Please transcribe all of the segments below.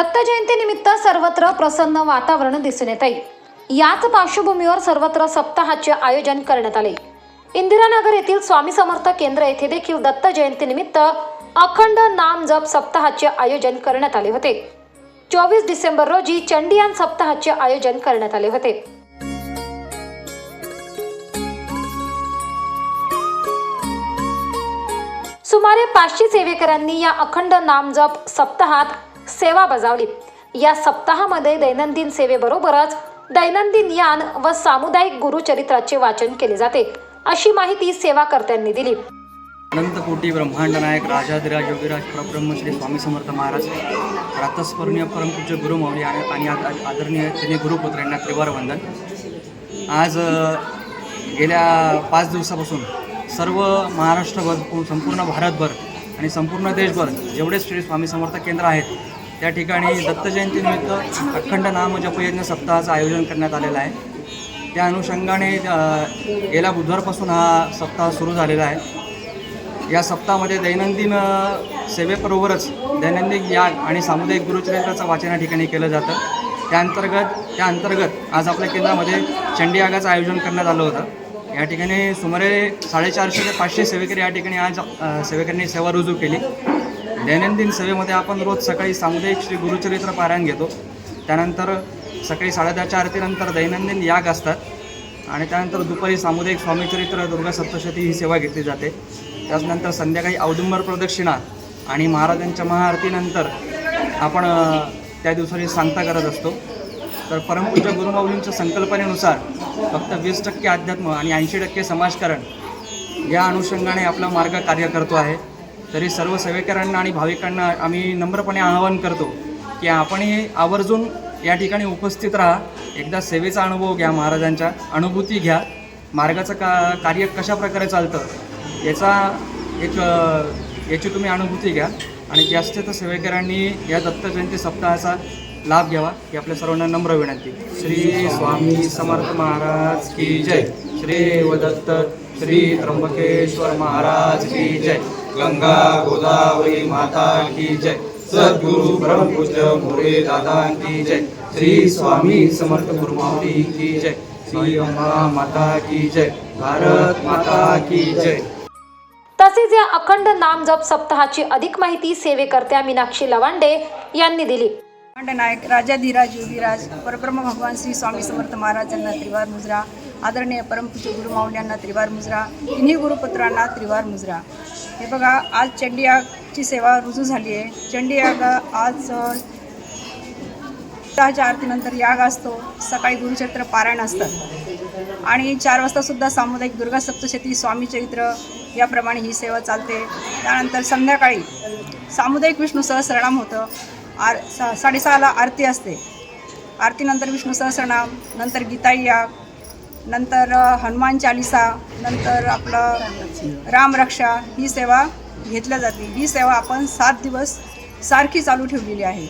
दत्त जयंतीनिमित्त सर्वत्र प्रसन्न वातावरण दिसून येत आहे. याच पार्श्वभूमीवर सर्वत्र सप्ताहाचे आयोजन करण्यात आले. इंदिरानगर येथील स्वामी समर्थ केंद्र येथे देखील दत्त जयंतीनिमित्त अखंड नाम जप सप्ताहाचे आयोजन करण्यात आले होते. चोवीस डिसेंबर रोजी चंडियान सप्ताहाचे आयोजन करण्यात आले होते. सुमारे पाचशे सेवेकरांनी या अखंड नामजप सप्ताहात सेवा बजावली. या सप्ताहामध्ये दैनंदिन सेवेबरोबरच दैनंदिन यान व सामुदायिक गुरुचरित्राचे वाचन केले जाते. अशी माहिती सेवाकर्त्यांनी दिली. अनंतकोटी ब्रह्मांड नायक राजाधिराज योगीराज परब्रह्म श्री स्वामी समर्थ महाराज प्रातस्मरणीय परमपूज्य गुरुमाऊली आणि आणि आदरणीय त्यांनी गुरुपुत्र यांना त्रिवार वंदन आज गेल्या पाच दिवसापासून सर्व महाराष्ट्रभर संपूर्ण भारतभर आणि संपूर्ण देशभर जेवढे श्री स्वामी समर्थ केंद्र आहेत त्या ठिकाणी दत्त जयंतीनिमित्त अखंड नाम जपयज्ञ सप्ताहाचं आयोजन करण्यात आलेलं आहे. त्या अनुषंगाने गेल्या बुधवारपासून हा सप्ताह सुरू झालेला आहे. या सप्ताहामध्ये दैनंदिन सेवेबरोबरच दैनंदिन याग आणि सामुदायिक गुरुचरित्राचं वाचन या ठिकाणी केलं जातं. त्या अंतर्गत त्या अंतर्गत आज आपल्या केंद्रामध्ये चंडी यागाचं आयोजन करण्यात आलं होतं. या ठिकाणी सुमारे साडेचारशे ते पाचशे सेवेकरी या ठिकाणी आज सेवेकरांनी सेवेकऱ्यांनी सेवा रुजू केली. दैनंदिन सेवेमध्ये आपण रोज सकाळी सामुदायिक श्री गुरुचरित्र पारायण घेतो. त्यानंतर सकाळी साडेदहाच्या आरतीनंतर दैनंदिन याग असतात. आणि त्यानंतर दुपारी सामुदायिक स्वामीचरित्र दुर्गा सप्तशती ही सेवा घेतली जाते. त्याचनंतर संध्याकाळी औदुंबर प्रदक्षिणा आणि महाराजांच्या महाआरतीनंतर आपण त्या दिवसाची सांगता करत असतो. तर परमपूज्य गुरुमाऊलींच्या संकल्पनेनुसार फक्त वीस टक्के अध्यात्म आणि ऐंशी टक्के समाजकारण या अनुषंगाने आपला मार्ग कार्य करतो आहे. तरी सर्व सेवेकरांना आणि भाविकांना आम्ही नम्रपणे आवाहन करतो की आपणही आवर्जून या ठिकाणी उपस्थित राहा. एकदा सेवेचा अनुभव घ्या महाराजांच्या. अनुभूती घ्या. मार्गाचं का कार्य कशा प्रकारे चालतं याचा एक याची तुम्ही अनुभूती घ्या. आणि जास्तीत सेवेकरांनी या दत्त जयंती सप्ताहाचा लाभ घ्यावा ही आपल्या सर्वांना नम्र विनंती. श्री स्वामी समर्थ महाराज की जय. श्री दत्त श्री त्र्यंबकेश्वर महाराज की जय. गंगा गोदावरी माता की जय. सद्गुरु ब्रह्मपूज्य मोरे दादा की जय. श्री स्वामी समर्थ गुरुमाऊली की जय. श्री अम्मा माता की जय. भारत माता की जय. तसेच या अखंड नाम जप सप्ताहाची अधिक माहिती सेवेकर्त्या मीनाक्षी लवांडे यांनी दिली. नायक राजाधिराज योगीराज परब्रह्म भगवान श्री स्वामी समर्थ महाराजांना त्रिवार मुजरा आदरणीय परमपूज्य गुरुमाऊल्यांना त्रिवार मुजरा तिन्ही गुरुपुत्रांना त्रिवार मुजरा. हे बघा आज चंडीयागची सेवा रुजू झाली आहे. चंडीयाग आज सहाच्या आरतीनंतर याग असतो. सकाळी गुरुचरित्र पारायण असतात आणि चार वाजतासुद्धा सामुदायिक दुर्गा सप्तशती स्वामी चरित्र याप्रमाणे ही सेवा चालते. त्यानंतर संध्याकाळी सामुदायिक विष्णू सहस्रनाम होतं. आर सा साडेसहाला आरती असते. आरतीनंतर विष्णू सहस्रनाम नंतर गीताई याग नंतर हनुमान चालिसा नंतर आपलं रामरक्षा ही सेवा घेतल्या जाते ही सेवा आपण सात दिवस सारखी चालू ठेवलेली आहे.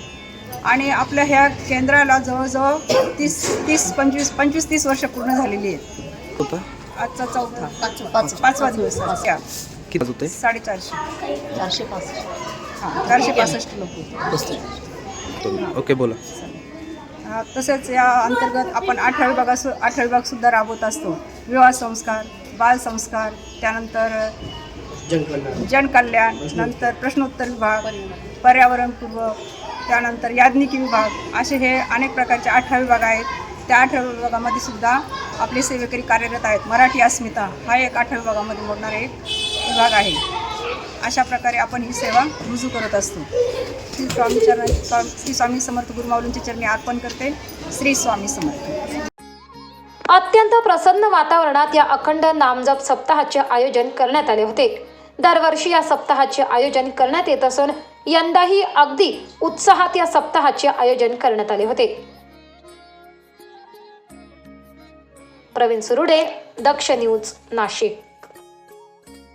आणि आपल्या ह्या केंद्राला जवळजवळ तीस तीस पंचवीस पंचवीस तीस वर्ष पूर्ण झालेली आहेत. आजचा चौथा. पाच पाचवा. दिवस होते? साडेचारशे. चारशे पासष्ट. हां चारशे पासष्ट लोक. ओके बोला. तसेच या अंतर्गत आपण आठव्या विभागास आठव्या विभागसुद्धा राबवत असतो. विवाह संस्कार बाल संस्कार त्यानंतर जनकल्याण. नंतर प्रश्नोत्तर विभाग पर्यावरणपूर्व त्यानंतर याज्ञिकी विभाग असे हे अनेक प्रकारचे अठरा विभाग आहेत. त्या अठरा विभागामध्ये सुद्धा आपले सेवेकरी कार्यरत आहेत. मराठी अस्मिता हा एक अठरा विभागामध्ये मोडणारा एक विभाग आहे. अशा प्रकारे आपण ही सेवा रुजू करत असतो. श्री स्वामी चरण स्वामी श्री स्वामी समर्थ गुरुमाऊलींच्या चरणी अर्पण करते. श्री स्वामी समर्थ. अत्यंत प्रसन्न वातावरणात या अखंड नामजप सप्ताहाचे आयोजन करण्यात आले होते. दरवर्षी या सप्ताहाचे आयोजन करण्यात येत असून यंदाही अगदी उत्साहात या सप्ताहाचे आयोजन करण्यात आले होते. प्रवीण सुरुडे दक्ष न्यूज नाशिक.